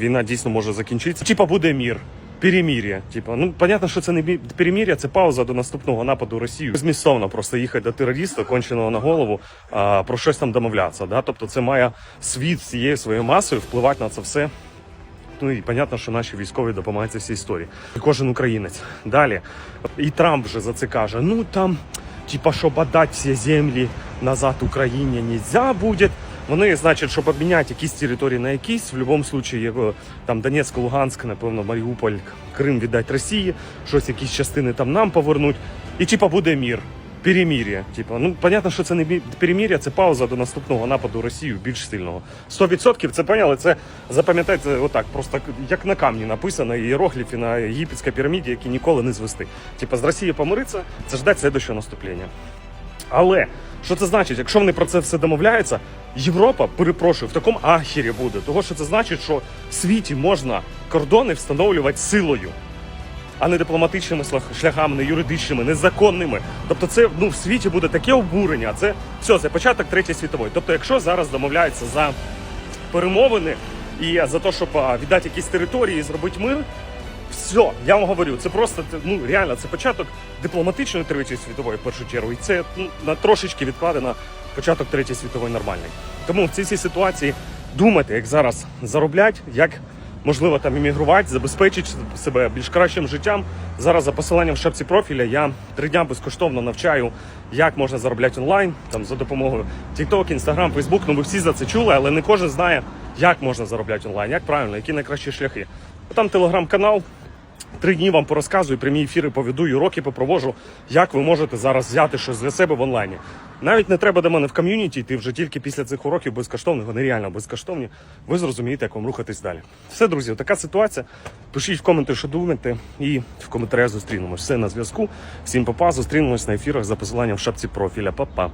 війна дійсно може закінчитися. Типа буде мір. Перемір'я, типа, ну понятно, що це не перемір'я, це пауза до наступного нападу Росії. Змістовно просто їхати до терориста, конченого на голову, а, про щось там домовлятися. Да? Тобто це має світ цією своєю масою впливати на це все. Ну і понятно, що наші військові допомагають цій історії. І кожен українець. Далі. І Трамп вже за це каже: ну там, типа, щоб отдати всі землі назад Україні нельзя буде. Вони, значить, щоб обміняти якісь території на якісь, в будь-якому випадку, там Донецьк, Луганськ, напевно, Маріуполь, Крим віддати Росії, щось якісь частини там нам повернуть. І типа буде мір. Перемір'я. Типу, ну понятно, що це не перемір'я, це пауза до наступного нападу Росії більш сильного. 100% це поняли. Це запам'ятайте отак, просто як на камні написано іерогліфи на єгипетській піраміді, які ніколи не звести. Типа з Росією помириться, це ждать следующего наступлення. Але що це значить? Якщо вони про це все домовляються, Європа, перепрошую, в такому ахері буде. Того, що це значить, що в світі можна кордони встановлювати силою а не дипломатичними слах- шляхами, не юридичними, незаконними. Тобто, це ну в світі буде таке обурення. Це все, це початок третьої світової. Тобто, якщо зараз домовляються за перемовини і за те, щоб віддати якісь території і зробити мир. Все, я вам говорю, це просто ну реально це початок дипломатичної третьої світової в першу чергу, і це ну, на трошечки відкладе на початок третьої світової нормальний. Тому в цій цій ситуації думайте, як зараз заробляти, як можливо там іммігрувати, забезпечити себе більш кращим життям. Зараз за посиланням в шапці профіля я три дня безкоштовно навчаю, як можна заробляти онлайн, там за допомогою TikTok, Instagram, Facebook. Ну ви всі за це чули, але не кожен знає, як можна заробляти онлайн, як правильно, які найкращі шляхи. Там телеграм-канал. Три дні вам порозказую, прямі ефіри поведу і уроки попровожу, як ви можете зараз взяти щось для себе в онлайні. Навіть не треба до мене в ком'юніті йти вже тільки після цих уроків безкоштовних, вони реально безкоштовні. Ви зрозумієте, як вам рухатись далі. Все, друзі, така ситуація. Пишіть в коменти, що думаєте, і в коментарях зустрінемось. Все на зв'язку. Всім папа, зустрінемось на ефірах за посиланням в шапці профіля. Па-па.